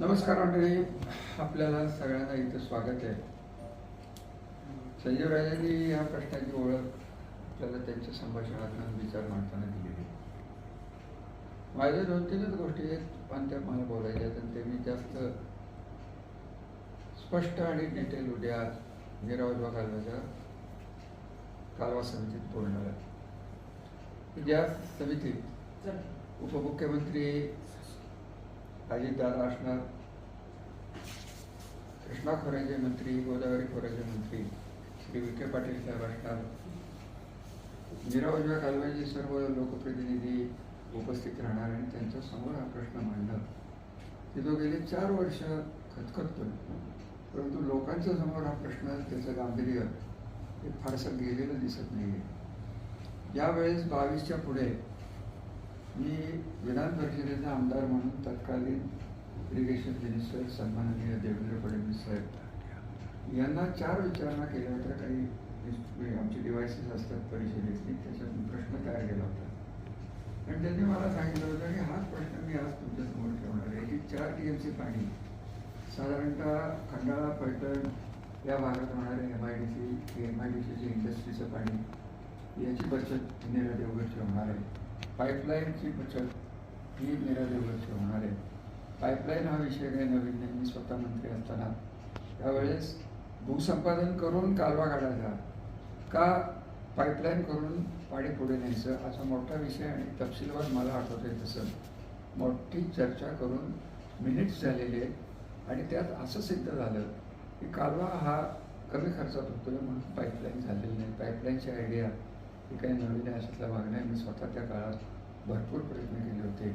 नमस्कार मंडळी. आपल्याला सगळ्यांना इथं स्वागत आहे. संजीव राजांनी या प्रश्नाची ओळख आपल्याला त्यांच्या संभाषणातून विचार मांडताना दिलेली माझ्या दोन तीनच गोष्टी आहेत पण त्या मला बोलायच्या आहेत आणि ते मी जास्त स्पष्ट आणि डिटेल उद्या निरावजवा कालव्याच्या कालवा समितीत बोलणार आहे. ज्या समितीत उपमुख्यमंत्री अजितदादा असणार कृष्णा खोऱ्याचे मंत्री गोदावरी खोऱ्याचे मंत्री श्री विखे पाटील साहेब असणार निरावजव्या कालव्याचे सर्व लोकप्रतिनिधी उपस्थित राहणार आणि त्यांच्यासमोर हा प्रश्न मांडणार ते तो गेले चार वर्ष खतखततो परंतु लोकांच्या समोर हा प्रश्न त्याचं गांभीर्य हे फारसं गेलेलं दिसत नाही आहे यावेळेस बावीसच्या पुढे मी विधान परिषदेचा आमदार म्हणून तत्कालीन इरिगेशन मिनिस्टर सन्माननीय देवेंद्र फडणवीस साहेब. यांना चार विचारणा केल्या होत्या. काही आमचे डिव्हायसेस असतात परिषदेतली. त्याच्यात प्रश्न तयार केला होता. आणि त्यांनी मला सांगितलं होतं की हाच प्रश्न मी आज तुमच्यासमोर ठेवणार आहे. की चार टी एम सी पाणी साधारणतः खंडाळा पैठण या भागात होणारे M I D C M I D सीचे इंडस्ट्रीचं पाणी याची बचत नेरा देवगडची होणार आहे. पाईपलाईनची बचत ही नेरा देवगडची होणार आहे. पाईपलाईन हा विषय काही नवीन नाही. मी स्वतः मंत्री असताना त्यावेळेस भूसंपादन करून कालवा काढायचा का पाईपलाईन करून पाणी पुढे न्यायचं? असा मोठा विषय आणि तपशीलवार मला आठवत आहे तसं. मोठी चर्चा करून मिनिट्स झालेले आणि त्यात असं सिद्ध झालं की कालवा हा कमी खर्चात होतो म्हणून पाईपलाईन झालेली नाही. पाईपलाईनची आयडिया ही काही नवीन आहे अशातला भाग नाही मी स्वतः त्या काळात भरपूर प्रयत्न केले होते.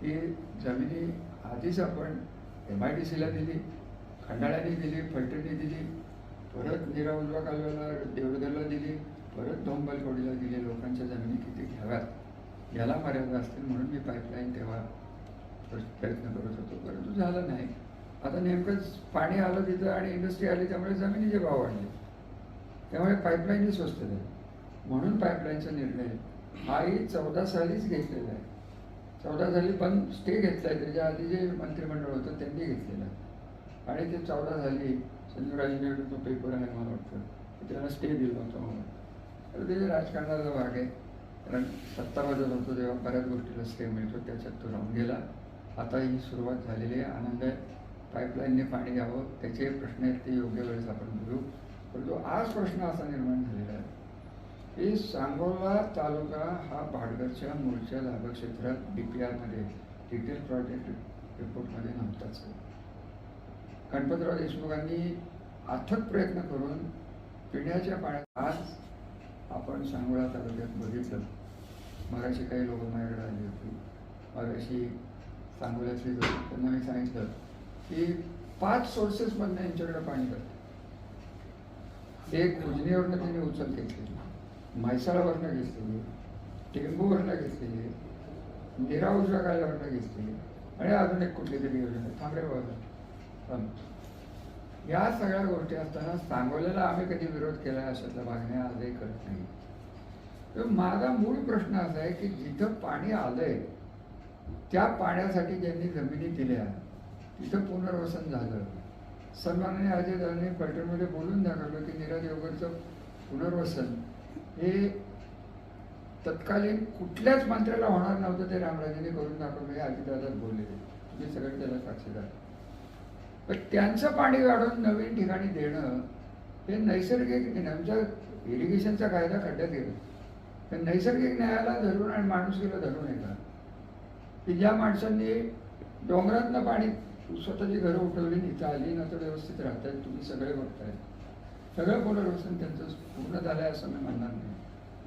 की जमिनी आधीच आपण एम आय डी सीला दिली खंडाळ्याने दिली फलटणने दिली परत निरा उजवा कालव्याला देवगडला दिली परत धोंबलकोडीला दिली लोकांच्या जमिनी किती घ्याव्यात याला मर्यादा असतील म्हणून मी पाईपलाईन तेव्हा प्रयत्न करत होतो. परंतु झालं नाही. आता नेमकंच पाणी आलं तिथं आणि इंडस्ट्री आली त्यामुळे जमिनीचे भाव वाढले. त्यामुळे पाईपलाईनही स्वस्त झाली. म्हणून पाईपलाईनचा निर्णय हाही चौदा सालीच घेतलेला आहे. चौदा साली पण स्टे घेतला आहे त्याच्या आधी जे मंत्रिमंडळ होतं त्यांनी घेतलेलं आहे. आणि ते चौदा झाली संजीव तो पेपर आहे मला वाटतं. त्याला स्टे दिला होता म्हणून. तर ते राजकारणाचा भाग आहे. कारण सत्ता बदल होतो तेव्हा बऱ्याच गोष्टीला स्टे मिळतो. त्याच्यात तो राहून गेला. आता ही सुरुवात झालेली आहे. आनंद आहे. पाईपलाईनने पाणी द्यावं त्याचे प्रश्न आहेत. ते योग्य वेळेस आपण बोलू. परंतु आज प्रश्न असा निर्माण झालेला आहे. की सांगोला तालुका हा भाडगडच्या मूळच्या लाभक्षेत्रात डी पी आरमध्ये डिटेल प्रोजेक्ट रिपोर्टमध्ये नव्हताच गणपतराव देशमुखांनी अथक प्रयत्न करून पिण्याच्या पाण्यात आज आपण सांगोळा तालुक्यात बघितलं. मगाशी काही लोक माझ्याकडे आली होती. मगाशी सांगोल्यातली लोक त्यांना मी सांगितलं की पाच सोर्सेसमधनं यांच्याकडे पाणी करतात एक उजनीवरनं त्यांनी उचल घेतली. म्हैसाळावरनं घेतलेली टेंबूवरनं घेतलेली निरा उजव्या काल्यावरनं घेतलेली आणि अजून एक कुठली तरी योजना थांबरे बाबा या सगळ्या गोष्टी असताना सांगोल्याला आम्ही कधी विरोध केला अशातला भाग नाही आजही करत नाही. तर माझा मूळ प्रश्न असा आहे की जिथं पाणी आलंय त्या पाण्यासाठी ज्यांनी जमिनी दिल्या तिथं पुनर्वसन झालं. सन्माननीय अजयदादांनी पर्यटनमध्ये बोलून दाखवलं की नीरज योगरचं पुनर्वसन हे तत्कालीन कुठल्याच मंत्र्याला होणार नव्हतं ते रामराजेने करून दाखवलं हे अजितदादात बोललेले तुम्ही म्हणजे सगळे त्याला साक्षीदार. पण त्यांचं पाणी काढून नवीन ठिकाणी देणं हे नैसर्गिक आमच्या इरिगेशनचा कायदा खड्ड्यात गेला. तर नैसर्गिक न्यायाला धरून आणि माणुसकीला धरून येतात की ज्या माणसांनी डोंगरातनं पाणी स्वतःची घरं उठवली इथं आली ना तर व्यवस्थित राहतात तुम्ही सगळे बघताय. सगळं पुनर्वसन त्यांचं पूर्ण झालंय असं मी म्हणणार नाही.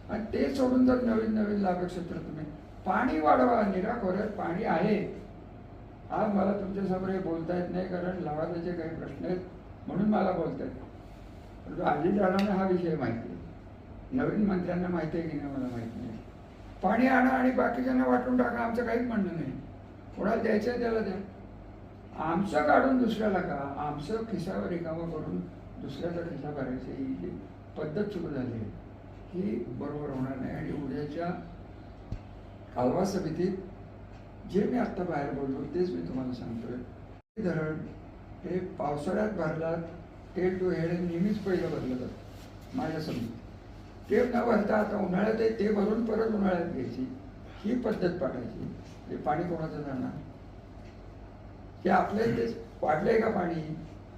आणि ते सोडून जर नवीन नवीन लाभक्षेत्र तुम्ही पाणी वाढवा निराखोऱ्यात पाणी आहे. आज मला तुमच्यासमोर हे बोलता येत नाही कारण लवादाचे काही प्रश्न आहेत म्हणून मला बोलता येत परंतु अजितदादांना हा विषय माहिती आहे. नवीन मंत्र्यांना माहिती आहे की नाही मला माहिती नाही. पाणी आणा आणि बाकीच्यांना वाटून टाका आमचं काहीच म्हणणं नाही. कोणाला द्यायचं आहे त्याला द्या. आमचं काढून दुसऱ्याला का आमचं खिसावर रिकामं करून दुसऱ्याचा खिसा भरायची ही जी पद्धत सुरू झाली आहे ही बरोबर होणार नाही. आणि उद्याच्या कालवा समितीत जे मी आत्ता बाहेर बोललो तेच मी तुम्हाला सांगतोय. धरण हे पावसाळ्यात भरला टेल टू हेड नेहमीच पहिलं भरलं जातं माझ्यासमोर. ते न भरता आता उन्हाळ्यात आहे ते भरून परत उन्हाळ्यात घ्यायची. ही पद्धत पाडायची. हे पाणी कोणाचं जाणार? हे आपल्या इथेच वाढलंय का पाणी?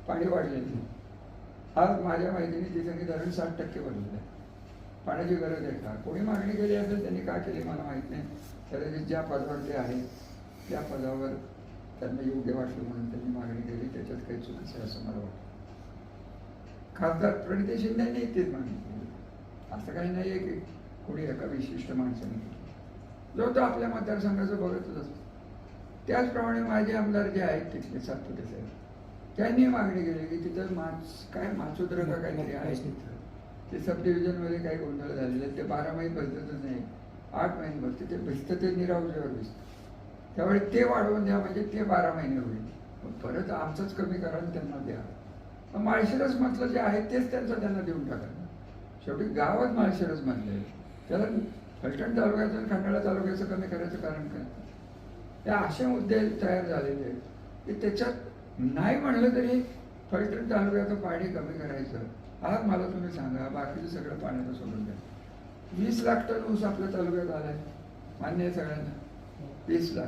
पाणी वाढलेलं नाही आज माझ्या माहितीने तिथे धरण साठ टक्के भरलेलं आहे पाण्याची गरज आहे का? कोणी मागणी केली असेल त्यांनी का केली? मला माहीत नाही. तर ज्या पदावर ते आहे त्या पदावर त्यांना योग्य वाटलं म्हणून त्यांनी मागणी केली. त्याच्यात काही चुकीचं आहे असं मला वाटतं. खासदार प्रणिती शिंदेनी तेच मागणी केली. असं काही नाही आहे की कोणी एका विशिष्ट माणसाने केली. जो तो आपल्या मतदारसंघाचं बघतच असतो. त्याचप्रमाणे माझे आमदार जे आहेत तिथले सातपुते साहेब. त्यांनी मागणी केली की तिथं माच काय माचोद्र का काहीतरी आहे. तिथं. ते सब डिव्हिजनमध्ये काही गोंधळ झालेले आहेत. ते बारा महिने बसतच नाही. आठ महिने बसते. ते भिजतं ते निरावजीवर भिजतं. त्यावेळी ते वाढवून द्या म्हणजे ते बारा महिने होईल. परत आमचंच कमी करा आणि त्यांना द्या. मग माळशिरस म्हटलं जे आहे तेच त्यांचं त्यांना देऊन टाका. शेवटी गावच माळशिरस म्हटले त्याला फलटण तालुक्याचं आणि खंडाळा तालुक्याचं कमी करायचं कारण काय? हे असे मुद्दे तयार झालेले आहेत. की त्याच्यात नाही म्हणलं तरी फलटण तालुक्याचं पाणी कमी करायचं. आज मला तुम्ही सांगा बाकीचं सगळं पाण्याचं सोडून द्या. वीस लाख टन ऊस आपल्या तालुक्यात आलाय. मान्य आहे सगळ्यांना. वीस लाख.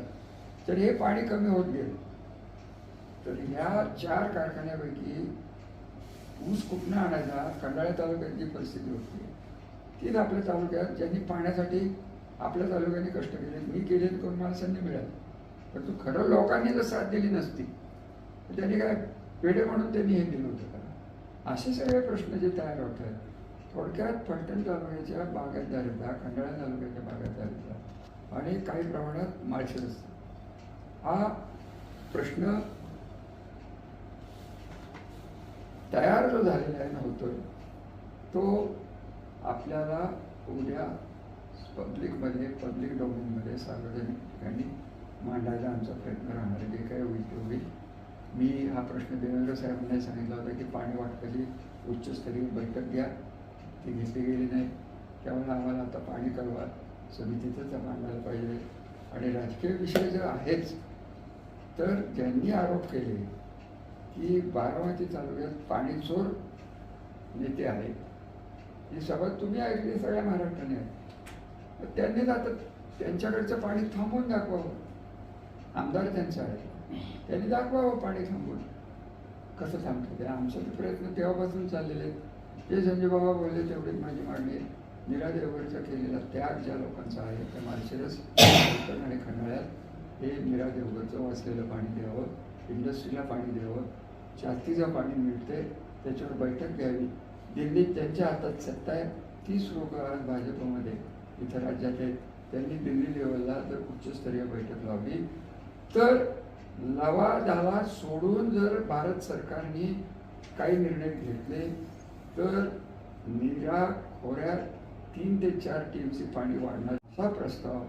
तर हे पाणी कमी होत गेलं. तर ह्या चार कारखान्यापैकी ऊस कुठनं आणायचा? खंडाळा तालुक्यात जी परिस्थिती होती. तीच आपल्या तालुक्यात ज्यांनी पाण्यासाठी आपल्या तालुक्याने कष्ट केले मी केले करून मला संधी मिळाली. परंतु खरं लोकांनी जर साथ दिली नसती. त्यांनी काय पेढे म्हणून त्यांनी हे दिलं होतं का? असे सगळे प्रश्न जे तयार होत आहेत थोडक्यात फलटण तालुक्याच्या बागायतदारीतला खंडाळा तालुक्याच्या बागायतदारीतला आणि काही प्रमाणात माळशिरस. हा प्रश्न तयार जो झालेला आहे नव्हतोय तो आपल्याला उद्या पब्लिकमध्ये पब्लिक डोमेनमध्ये सार्वजनिक ठिकाणी मांडायला आमचा प्रयत्न राहणार आहे जे काय होईल ते होईल मी हा प्रश्न देवेंद्र साहेबांनी सांगितला होता की पाणी वाटपाची उच्चस्तरीय बैठक घ्या ती घेतली गेली नाही. त्यामुळे आम्हाला आता पाणी कळवा समितीतच मांडायला पाहिजे. आणि राजकीय विषय जर आहेच तर ज्यांनी आरोप केले की बारामती तालुक्यात पाणी चोर नेते आहेत ही सभा तुम्ही ऐकली सगळ्या महाराष्ट्राने. ऐकली. तर त्यांनीच आता त्यांच्याकडचं पाणी थांबवून दाखवावं. आमदार त्यांचा आहे. त्यांनी दाखवावं पाणी थांबून. कसं थांबतं ते? आमचे तर प्रयत्न तेव्हापासून चाललेले आहेत. जे संजय बाबा बोलले तेवढीच माझी मागणी आहे. केलेला त्याग ज्या लोकांचा आहे त्या माळशिरस कोकण आणि खंडाळ्यात हे नीरा देवगडचं वाचलेलं पाणी द्यावं इंडस्ट्रीला पाणी द्यावं जास्तीचं पाणी मिळते त्याच्यावर बैठक घ्यावी. दिल्लीत त्यांच्या हातात सत्ता आहे तीस लोक आज भाजपमध्ये इथं राज्यात आहेत. त्यांनी दिल्ली लेवलला जर उच्चस्तरीय बैठक लावली तर लवादाला सोडून जर भारत सरकारने काही निर्णय घेतले तर निरा खोऱ्यात तीन ते चार टी एम सी पाणी वाढणार. असा प्रस्ताव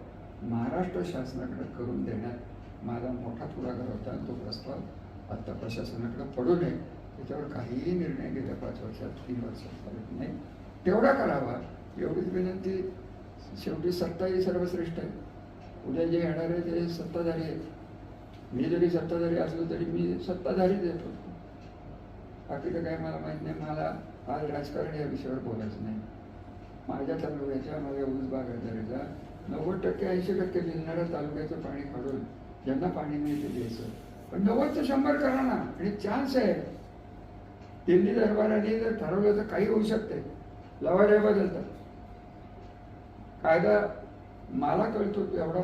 महाराष्ट्र शासनाकडे करून देण्यात माझा मोठा पुढाकार होता. तो प्रस्ताव आता प्रशासनाकडे पडू नये. त्याच्यावर काहीही निर्णय गेल्या पाच वर्षात तीन वर्षात करत नाही. तेवढा करावा एवढीच विनंती. शेवटी सत्ता ही सर्वश्रेष्ठ आहे. उद्या जे येणारे ते सत्ताधारी आहेत मी जरी सत्ताधारी असलो तरी मी सत्ताधारीच येतो बाकी तर काय मला माहीत नाही मला आज राजकारण या विषयावर बोलायचं नाही. माझ्या तालुक्याच्या माझ्या ऊस बागायतदारीचा नव्वद टक्के ऐंशी टक्के जिल्ह्याला तालुक्याचं पाणी काढून ज्यांना पाणी नाही ते द्यायचं पण नव्वदचं शंभर करा ना आणि चान्स आहे. दिल्ली दरबाराने जर ठरवलं तर काही होऊ शकते. लवाड्या बदलतात. कायदा मला कळतो एवढा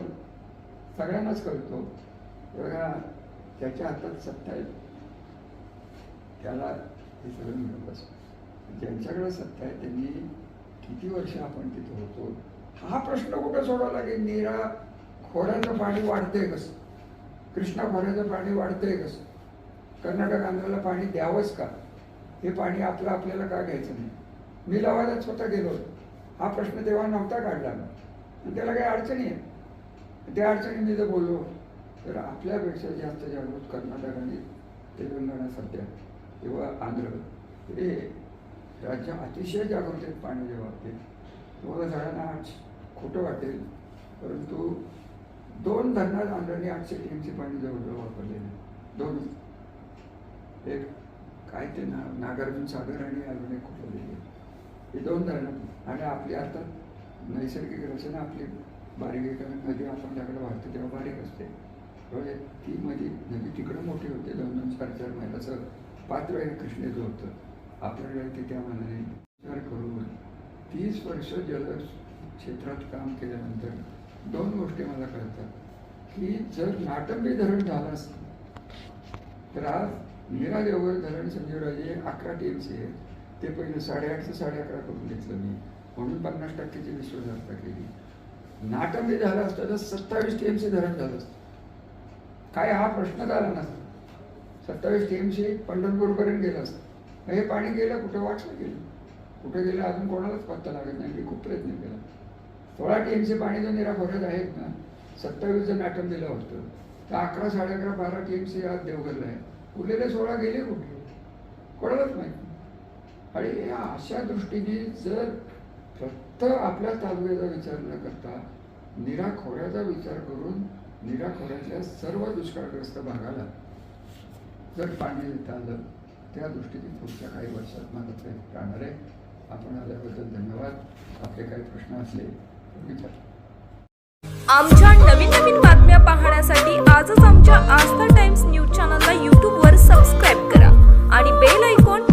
सगळ्यांनाच कळतो. बघा त्याच्या हातात सत्ता आहे. त्याला हे सगळं मिळत बस ज्यांच्याकडे सत्ता आहे त्यांनी किती वर्ष आपण तिथे होतो? हा प्रश्न कुठं सोडावा लागेल? नीरा खोऱ्याचं पाणी वाढतंय कसं? कृष्णा खोऱ्याचं पाणी वाढतंय कसं? कर्नाटक आंध्राला पाणी द्यावंच का? हे पाणी आपलं आपल्याला का घ्यायचं नाही? मी लावायला स्वतः गेलो हा प्रश्न तेव्हा नव्हता काढला. त्याला काही अडचणी आहे त्या अडचणी मी जर बोललो. तर आपल्यापेक्षा जास्त जागृत कर्नाटक आणि तेलंगणा सध्या किंवा आंध्र हे राज्य अतिशय जागृत आहेत पाण्याच्या बाबतीत तुम्हाला सगळ्यांना आज खोटं वाटेल. परंतु दोन धरणात आंध्राने आठशे टी एमचे पाणी जवळजवळ वापरलेले दोन. एक काय ते ना नागार्जुन सागर आणि अजून एक कुठलं आहे. हे दोन धरणं आणि आपली आता नैसर्गिक रचना आपली बारीक आहे कारण नदी आपल्याकडे वाहते तेव्हा बारीक असते. म्हणजे ती मध्ये नदी तिकडं मोठी होते दोन दोन चार चार मैलाचं पात्र हे कृष्णेचं होतं. आपल्याकडे ते त्या मनाने विचार करून तीस वर्ष जल क्षेत्रात काम केल्यानंतर दोन गोष्टी मला कळतात की जर नाटंबी धरण झालं असतं तर आज मीरा देवर धरण संजीवराजे अकरा टी एम सी आहे ते पहिलं साडेआठचं साडे अकरा करून घेतलं मी. म्हणून पन्नास टक्क्याची विश्वासार्हता केली. नाटंबी झालं असतं तर सत्तावीस टी एम सी धरण झालं असतं. काय हा प्रश्नच आला नसता. सत्तावीस टी एम सी पंढरपूरपर्यंत गेलं असतं. हे पाणी गेलं कुठं वाटलं गेलं? कुठे गेलं अजून कोणालाच पत्ता लागत नाही. मी खूप प्रयत्न केला. सोळा टी एम सी पाणी जर निराखोऱ्यात आहेत ना. सत्तावीस जण नाटक दिलं होतं. तर अकरा साडे अकरा बारा टी एम सी आज देवघरला आहे उरलेले सोळा गेले कुठे कोणालाच माहिती आणि या अशा दृष्टीने जर फक्त आपल्या तालुक्याचा विचार न करता निराखोऱ्याचा विचार करून निराखोऱ्यातल्या सर्व दुष्काळग्रस्त भागाला जर पाणी देता आलं त्या दृष्टीने पुढच्या काही वर्षात माझं प्रयत्न राहणार आहे. आपण आल्याबद्दल धन्यवाद. आपले काही प्रश्न असले तर विचारा. आमच्या नवीन नवीन बातम्या पाहण्यासाठी आजच आमच्या आस्था टाइम्स न्यूज चॅनलला यूट्यूबवर सबस्क्राईब करा आणि बेल ऐकॉन